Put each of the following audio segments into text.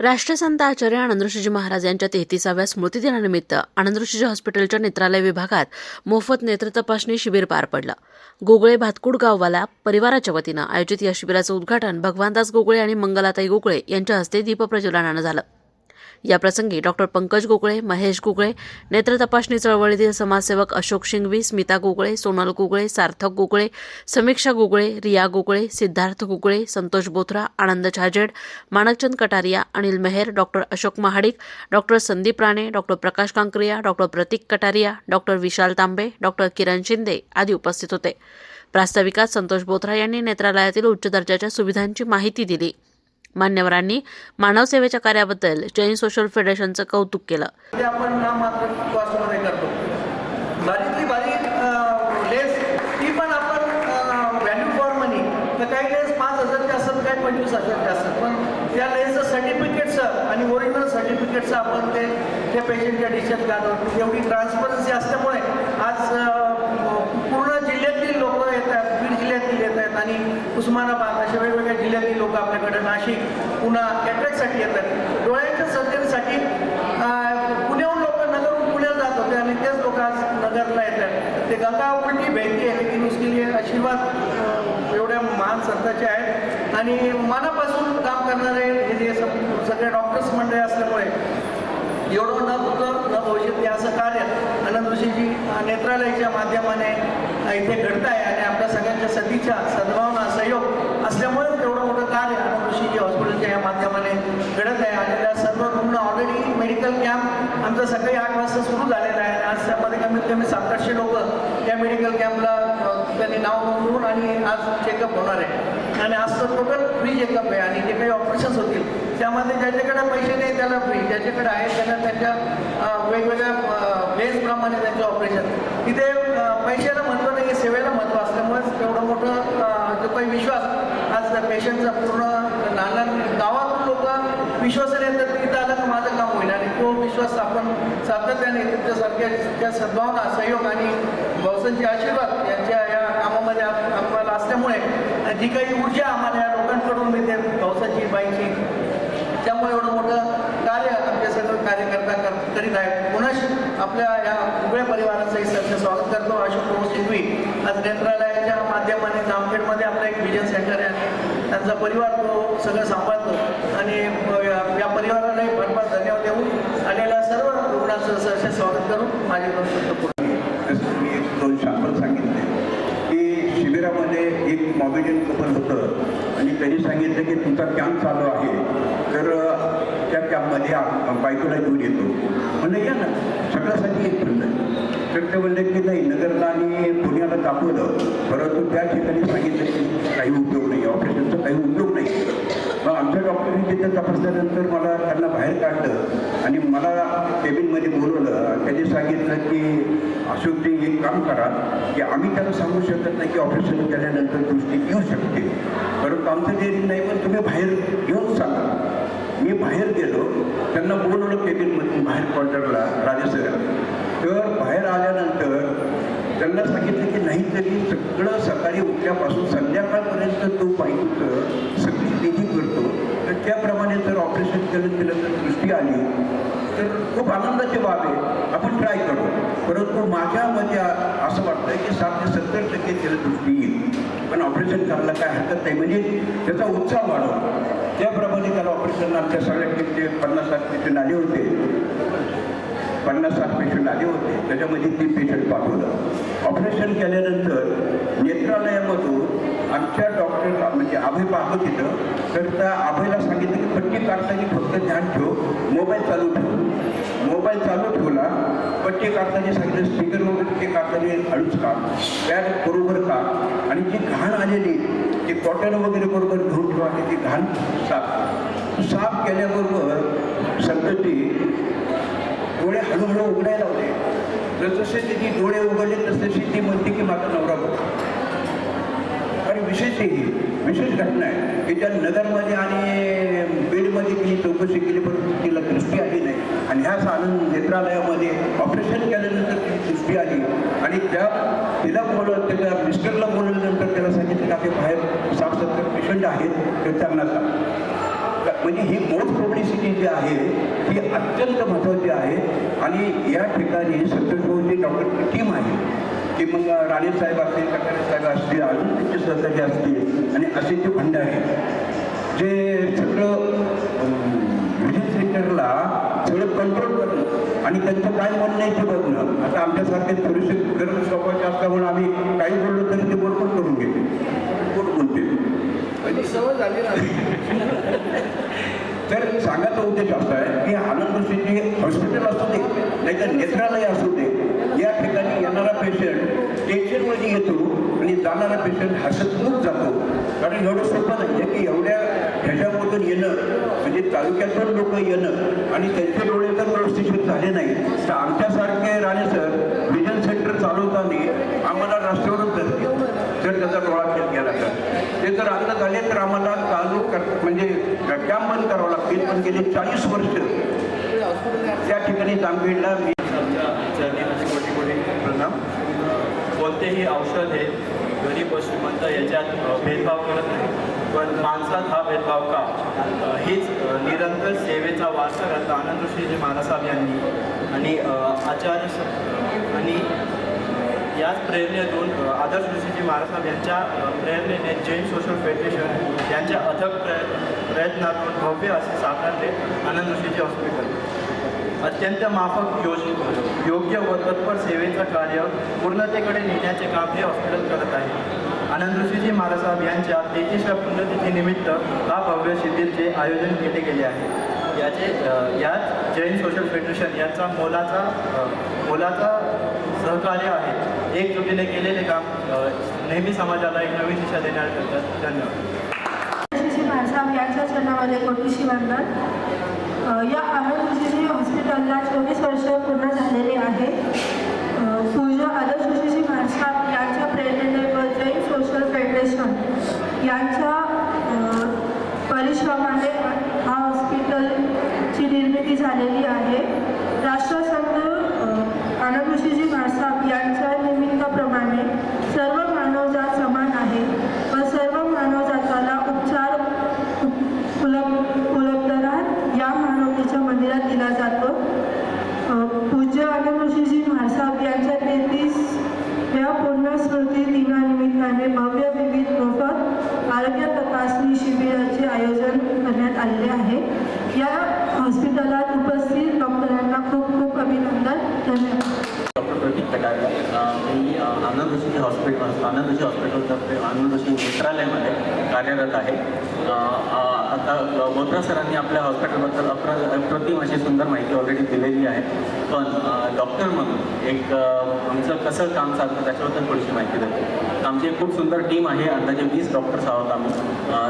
राष्ट्रसंत आचार्य आनंदऋषीजी महाराज यांच्या तेहतीसाव्या स्मृतिदिनानिमित्त आनंदऋषीजी हॉस्पिटलच्या नेत्रालय विभागात मोफत नेत्र तपासणी शिबिर पार पडलं. गोगळे भातकुड गाववाला परिवाराच्या वतीनं आयोजित या शिबिराचं उद्घाटन भगवानदास गोगळे आणि मंगलाताई गोगळे यांच्या हस्ते दीपप्रज्वलनानं झालं. याप्रसंगी डॉक्टर पंकज गोगळे महेश गोगळे नेत्र तपासणी चळवळीतील समाजसेवक Ashok Shingvi Smita Gogale Sonal Gogale Sarthak Gogale Samiksha Gogale Riya Gogale Siddharth Gogale Santosh Bothra Anand Chhajed Manakchand Kataria Anil Mehar doctor Ashok Mahadik doctor Sandeep Rane doctor Prakash Kankaria doctor Prateek Kataria doctor Vishal Tambe doctor Kiran Shinde आदी उपस्थित होते. प्रास्ताविकात संतोष बोथरा यांनी नेत्रालयातील उच्च दर्जाच्या सुविधांची माहिती दिली. मान्यवरांनी मानव सेवेच्या कार्याबद्दल जैन सोशल फेडरेशनचं कौतुक केलं. ते आपण करतो. पण आपण फॉर मनी तर काही असतात पंचवीस असतात. सर्टिफिकेटचं आणि ओरिजिनल सर्टिफिकेटचं आपण ते त्या पेशंटच्या डिशेस घालतो एवढी ट्रान्सपरन्सी असल्यामुळे आज लोक बीड जिल्ह्यातील येत आहेत आणि उस्मानाबाद अशा वेगवेगळ्या जिल्ह्यातील लोक आपल्याकडे नाशिक पुन्हा कॅट्रॅक्टसाठी येतात डोळ्यांच्या सर्जरीसाठी पुण्याहून लोक नगरहून पुण्याला जात होते आणि तेच लोक आज नगरला येतात ते गंगा उलटी भेटते आहे ती नुसती आशीर्वाद एवढ्या महान संताचे आहेत. आणि मनापासून काम करणारे हे जे सगळे डॉक्टर्स मंडळी असल्यामुळे एवढं न भूतं न भविष्यत असं कार्य आनंद ऋषीजी नेत्रालयाच्या माध्यमाने इथे घडत आहे आपल्या सगळ्यांच्या सतीच्या सद्भावना सहयोग असल्यामुळे तेवढं मोठं कार्य आनंद हॉस्पिटलच्या या माध्यमाने घडत आहे. आणि त्या सर्व रुग्ण ऑलरेडी मेडिकल कॅम्प आमचं सकाळी आठ वाजता सुरू झालेला आहे. आज त्यामध्ये कमीत कमी सात आठशे लोक त्या मेडिकल कॅम्पला त्यांनी नाव नोंदवून आणि आज चेकअप होणार आहे. आणि आजचं टोटल फ्री चेकअप आहे आणि जे काही ऑपरेशन्स होतील त्यामध्ये ज्याच्याकडे पैसे नाही त्याला फ्री ज्याच्याकडे आहेत त्यांना त्यांच्या वेगवेगळ्या बेसप्रमाणे त्यांचे ऑपरेशन तिथे अं, पैशाला महत्त्व नाही सेवेला महत्त्व असल्यामुळेच एवढं मोठं जो काही विश्वास आज पेशंटचा पूर्ण लहान गावातून लोक विश्वासाने येतात की आलं तर माझं काम होईल. आणि तो विश्वास आपण सातत्याने तुमच्यासारख्या त्या सद्भावना सहयोग आणि भावसांचे आशीर्वाद यांच्या या कामामध्ये आम्हाला असल्यामुळे जी काही ऊर्जा आम्हाला या लोकांकडून मिळते भावसाची बाईची त्यामुळे एवढं मोठं कार्य आमच्या सर्व कार्यकर्ता करीत आहेत. पुन्हा आपल्या या उघड्या परिवाराचंही सरचे स्वागत करतो. अशोक प्रभू सिंघवी आज नेत्रालयाच्या माध्यमाने जामखेडमध्ये आपलं एक विजन सेंटर आहे. त्यांचा परिवार तो सगळं सांभाळतो. आणि या परिवारालाही भरपूर धन्यवाद देऊन आलेल्या सर्व रुग्णांचं सरसे स्वागत करून माझे दोन शब्द जसं मी एक दोन सांगितले की शिबिरामध्ये एक मॉबिडियन कपल होतं. आणि त्यांनी सांगितलं की तुमचा कॅम्प चालू आहे. तर त्या कॅम्पमध्ये बायकोला घेऊन येतो. म्हणलं या ना सगळ्यासाठी एक म्हणलं. तर ते म्हणले की नाही नगरला आणि पुण्याला दाखवलं. परंतु त्या ठिकाणी सांगितलं की काही उपयोग नाही ऑपरेशनचा काही उपयोग नाही. मग आमच्या डॉक्टरने तिथे तपासल्यानंतर मला त्यांना बाहेर काढलं आणि मला केबिनमध्ये बोलवलं. त्यांनी सांगितलं की अशोकजी एक काम करा की आम्ही त्याला सांगू शकत नाही की ऑपरेशन केल्यानंतर दृष्टी येऊ शकते. परंतु आमचं जे नाही पण तुम्ही बाहेर येऊन सांगा. मी बाहेर गेलो त्यांना बोलवलं केबिनमधून बाहेर क्वार्टरला राजेसर तर बाहेर आल्यानंतर त्यांना सांगितलं की नाहीतरी सगळं सकाळी उठल्यापासून संध्याकाळपर्यंत तो बाईकचं सगळी विधी करतो. तर त्याप्रमाणे जर ऑपरेशन केलं केलं तर दृष्टी आली तर खूप आनंदाची बाब आहे. आपण ट्राय करू. परंतु माझ्यामध्ये आ- असं वाटतं की साठ ते सत्तर टक्के त्याला दृष्टी येईल. पण ऑपरेशन करायला काय हरकत नाही. म्हणजे त्याचा उत्साह वाढव त्याप्रमाणे त्याला ऑपरेशन आमच्या सगळ्या टीमचे पन्नास लाख तिथे आले होते. पन्नास साठ पेशंट आले होते. त्याच्यामध्ये तीन पेशंट पाठवलं. ऑपरेशन केल्यानंतर नेत्रालयामधून आमच्या डॉक्टर म्हणजे आभय पाहत तिथं. तर त्या आभयला सांगितलं की पट्टी काढताना फक्त ध्यान ठेव. मोबाईल चालू ठेव. मोबाईल चालू ठेवला. पट्टी काढताना सांगितलं स्पीकर वगैरे ते काढताना अळूच काढ पॅड बरोबर का? आणि जी घाण आलेली ते कॉटन वगैरे बरोबर घेऊन ठेवा आणि ती घाण साफ साफ केल्याबरोबर संतती डोळे हळूहळू उघडायला लावले. जसजसे तिची डोळे उघडले तसतशी ती म्हणते की माझा नवरा बघ. आणि विशेष ही विशेष घटना आहे की त्या नगरमध्ये आणि बीडमध्ये तिने चौकशी केली परंतु तिला दृष्टी आली नाही. आणि ह्याच आनंद नेत्रालयामध्ये ऑपरेशन केल्यानंतर तिची दृष्टी आली. आणि त्या तिला बोलवलं त्याच्या मिस्टरला बोलवल्यानंतर त्याला सांगितलं की आपले बाहेर साफ सत्तर पेशंट आहेत तर त्यांना सांग. म्हणजे ही मोस्ट पब्लिसिटी जी आहे ती अत्यंत महत्त्वाची आहे. आणि या ठिकाणी सत्यशोधची डॉक्टरची टीम आहे. की मग राणे साहेब असतील कटारे साहेब असतील अजून त्यांचे सहकारी असतील आणि असे जे भंडारे जे सगळं व्हिजन म्हणजे सेंटरला सगळं कंट्रोल करणं आणि त्यांचं काय म्हणणं आहे ते बघणं आता आमच्यासारखे थोडेसे गरज स्वभावाचे असल्यामुळे आम्ही काही बोललो तरी ते बरोबर करून घेते कोण बोलते पहिली सवय झाली तर सांगायचा उद्देश असा आहे की आनंद सिंधी हॉस्पिटल असू दे नाहीतर नेत्रालय असू दे या ठिकाणी येणारा पेशंट टेन्शनमध्ये येतो आणि जाणारा पेशंट हसतूनच जातो. कारण एवढं सोपं नाही आहे की एवढ्या ह्याच्यामधून येणं म्हणजे तालुक्यातून लोक येणं आणि त्यांचे डोळे तर व्यवस्थित झाले नाही तर आमच्यासारखे राणे सर विजन सेंटर चालवताना आम्हाला रस्त्यावरच धरते जर त्याचा डोळा खेळ गेला तर. ते जर आता झाले तर आम्हाला चालू कर म्हणजे कॅम्प बंद करावं लागतील. पण गेले चाळीस वर्ष त्या ठिकाणी जामखेडला मी प्रणाम. कोणतेही औषध हे गरीब व श्रीमंत याच्यात भेदभाव करत नाही. पण माणसात हा भेदभाव का? हीच निरंतर सेवेचा वारसा आनंद ऋषीजी महाराज यांनी आणि आचार्य आणि याच प्रेरणेतून आदर्श ऋषीजी महाराज यांच्या प्रेरणेने जैन सोशल फेडरेशन यांच्या अथक प्रय प्रयत्नातून भव्य असे साकारले आनंद ऋषीजी हॉस्पिटल. अत्यंत माफक योज योग्य व तत्पर सेवेचं कार्य पूर्णतेकडे नेण्याचे काम हे हॉस्पिटल करत आहे. आनंद ऋषीजी महाराज यांच्या तेहतीसव्या पुण्यतिथीनिमित्त हा भव्य शिबिरचे आयोजन केले गेले आहे. याचे याच यात जैन सोशल फेडरेशन यांचा मोलाचा मोलाचा सहकार्य आहे. एकजुटीने केलेले काम नेहमी समाजाला एक नवीन दिशा देणार धन्यवाद. ऋषी यांच्या चरणामध्ये कोटीशी वंदन या आनंद हॉस्पिटलला चोवीस वर्ष पूर्ण झालेली आहे. अ, आदर्श शिशी माणसाब यांच्या प्रेरणेने जैन सोशल फेडरेशन यांच्या परिश्रमाने हा हॉस्पिटलची निर्मिती झालेली आहे. राष्ट्रसंत आनंद ऋषीजी यांच्या निमित्ताप्रमाणे सर्व मानवजात समान आहे व सर्व मानवजाताला उपचार उपलब्ध उपलब्धता या मानवतेच्या मंदिरात दिला जातो अ, पूज्य आनंद ऋषीजी म्हाळसाहेब यांच्या तेहतीस या पूर्ण स्मृती दिनानिमित्ताने भव्य विविध मोफत आरोग्य तपासणी शिबिराचे आयोजन करण्यात आलेले आहे. या हॉस्पिटलात उपस्थित डॉक्टरांना खूप खूप अभिनंदन. धन्यवाद. डॉक्टर प्रदीप कटारे मी आनंद हॉस्पिटल आनंद ऋषी हॉस्पिटलतर्फे आनंद ऋषी नेत्रालयामध्ये कार्यरत आहे. आता अ, बोत्रा सरांनी आपल्या हॉस्पिटलबद्दल अप्र अप्रतिम अशी सुंदर माहिती ऑलरेडी दिलेली आहे. पण डॉक्टर म्हणून एक आमचं कसं काम चालतं त्याच्याबद्दल थोडीशी माहिती देतो आमची एक खूप सुंदर टीम आहे. अंदाजे वीस डॉक्टर्स आहोत आम्ही.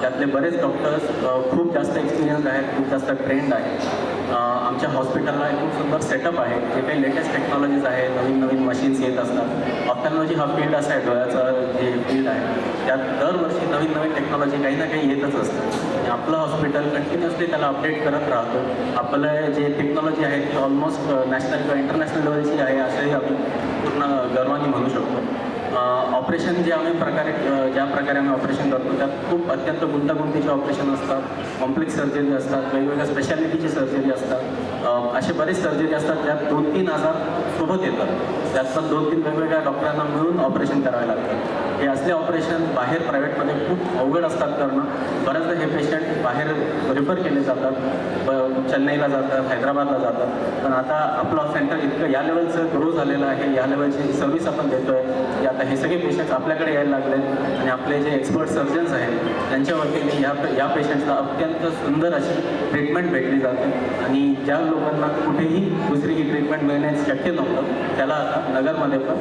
त्यातले बरेच डॉक्टर्स खूप जास्त एक्सपिरियन्स आहेत खूप जास्त ट्रेंड आहेत. आमच्या हॉस्पिटलला एक खूप सुंदर सेटअप आहे. जे काही लेटेस्ट टेक्नॉलॉजीज आहे नवीन नवीन मशीन्स येत असतात. ऑप्थॅलॉजी हा फील्ड असा आहे डोळ्याचं जे फील्ड आहे. त्यात दरवर्षी नवीन नवीन टेक्नॉलॉजी काही ना काही येतच असतं. आणि आपलं हॉस्पिटल कंटिन्युअसली त्याला अपडेट करत राहतो. आपलं जे टेक्नॉलॉजी आहे ती ऑलमोस्ट नॅशनल किंवा इंटरनॅशनल लेवलची आहे असंही आम्ही पूर्ण गर्वाने म्हणू शकतो. ऑपरेशन जे आम्ही प्रकारे ज्या प्रकारे आम्ही ऑपरेशन करतो त्यात खूप अत्यंत गुंतागुंतीचे ऑपरेशन असतात. कॉम्प्लेक्स सर्जरी असतात वेगवेगळ्या स्पेशालिटीची सर्जरी असतात. असे बरेच सर्जरी असतात ज्यात दोन तीन आजार सोबत येतात. त्यात पण दोन तीन वेगवेगळ्या डॉक्टरांना मिळून ऑपरेशन करावे लागतात. हे असले ऑपरेशन बाहेर प्रायव्हेटमध्ये खूप अवघड असतात करणं. बऱ्याचदा हे पेशंट बाहेर रिफर केले जातात. ब- चेन्नईला जातात हैदराबादला जातात. पण आता आपलं सेंटर इतकं या लेवलचं ग्रो झालेलं आहे या लेवलची सर्व्हिस आपण देतोय. की आता हे सगळे पेशंट्स आपल्याकडे यायला लागले आणि आपले जे एक्सपर्ट सर्जन्स आहेत त्यांच्या वतीने या या पेशंट्सला अत्यंत सुंदर अशी ट्रीटमेंट भेटली जाते. आणि ज्या लोकांना कुठेही दुसरी ही ट्रीटमेंट मिळणे शक्य नव्हतं. त्याला आता नगरमध्ये पण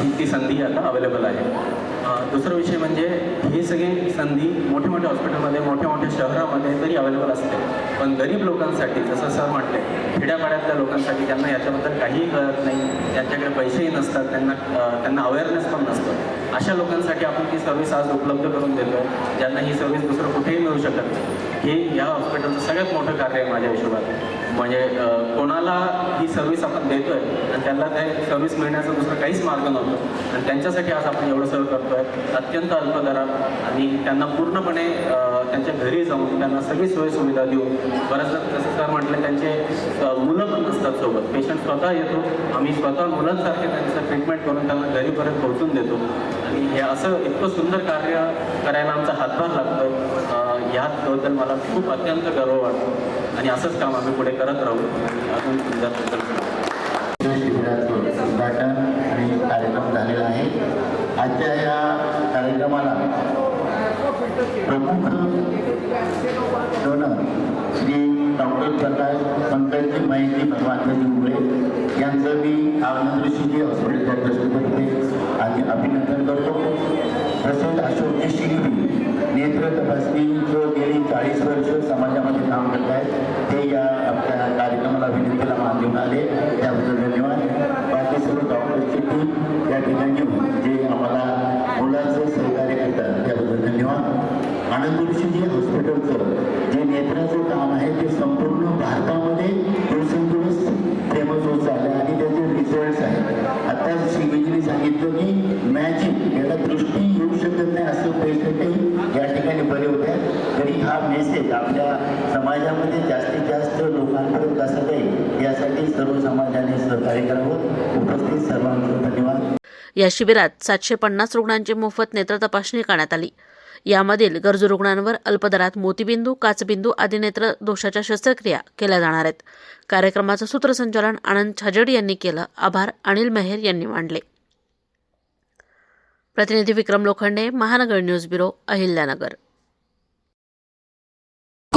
ही ती संधी आता अवेलेबल आहे. दुसरा विषय म्हणजे ही सगळी संधी मोठ्या मोठ्या हॉस्पिटलमध्ये मोठ्या मोठ्या शहरामध्ये तरी अवेलेबल असते. पण गरीब लोकांसाठी जसं सर म्हटले खेड्यापाड्यातल्या लोकांसाठी त्यांना याच्याबद्दल काहीही कळत नाही. त्यांच्याकडे पैसेही नसतात त्यांना त्यांना अवेअरनेस पण नसतं. अशा लोकांसाठी आपण ती सर्व्हिस आज उपलब्ध करून देतो आहे ज्यांना ही सर्व्हिस दुसरं कुठेही मिळू शकत नाही. हे या हॉस्पिटलचं सगळ्यात मोठं कार्य आहे माझ्या हिशोबात म्हणजे कोणाला ही सर्व्हिस आपण देतो आहे आणि त्यांना ते सर्व्हिस मिळण्याचा दुसरा काहीच मार्ग नव्हतं. आणि त्यांच्यासाठी आज आपण एवढं सर्व करतोय अत्यंत अल्प दरात आणि त्यांना पूर्णपणे त्यांच्या घरी जाऊन त्यांना सगळी सोय सुविधा देऊन बऱ्याचदा तसं सर म्हटलं त्यांचे मुलं पण नसतात सोबत. पेशंट स्वतः येतो आम्ही स्वतः मुलांसारखे त्यांचं ट्रीटमेंट करून त्यांना घरीपर्यंत पोहोचून देतो. आणि हे असं इतकं सुंदर कार्य करायला आमचा हातभार लागतोय याबद्दल मला खूप अत्यंत गर्व वाटतो. आणि असंच काम आम्ही पुढे करत राहू. आणि अजून सुंदर शिबिराचं उद्घाटन आणि कार्यक्रम झालेला आहे. आजच्या या कार्यक्रमाला प्रमुख डोनर श्री डॉक्टर प्रकाश पंकजी माहिती भगवानजी उघडे यांचं मी आनंद ऋषीजी हॉस्पिटलच्या ट्रस्टतर्फे आणि अभिनंदन करतो. तसेच अशोकजी शिंगवी नेत्र तपासणी जो गेली चाळीस वर्ष समाजामध्ये काम करत आहेत ते मेसेज आपल्या समाजामध्ये जास्तीत जास्त लोकांपर्यंत कसं जाईल यासाठी सर्व समाजाने सहकार्य करावं? उपस्थित सर्वांचं धन्यवाद. या शिबिरात सातशे पन्नास रुग्णांची मोफत नेत्र तपासणी करण्यात आली. यामधील गरजू रुग्णांवर अल्पदरात मोतीबिंदू काचबिंदू आदी नेत्र दोषाच्या शस्त्रक्रिया केल्या जाणार आहेत. कार्यक्रमाचं सूत्रसंचालन आनंद छाजेड यांनी केलं. आभार अनिल मेहेर यांनी मांडले. प्रतिनिधी विक्रम लोखंडे महानगर न्यूज ब्युरो अहिल्यानगर.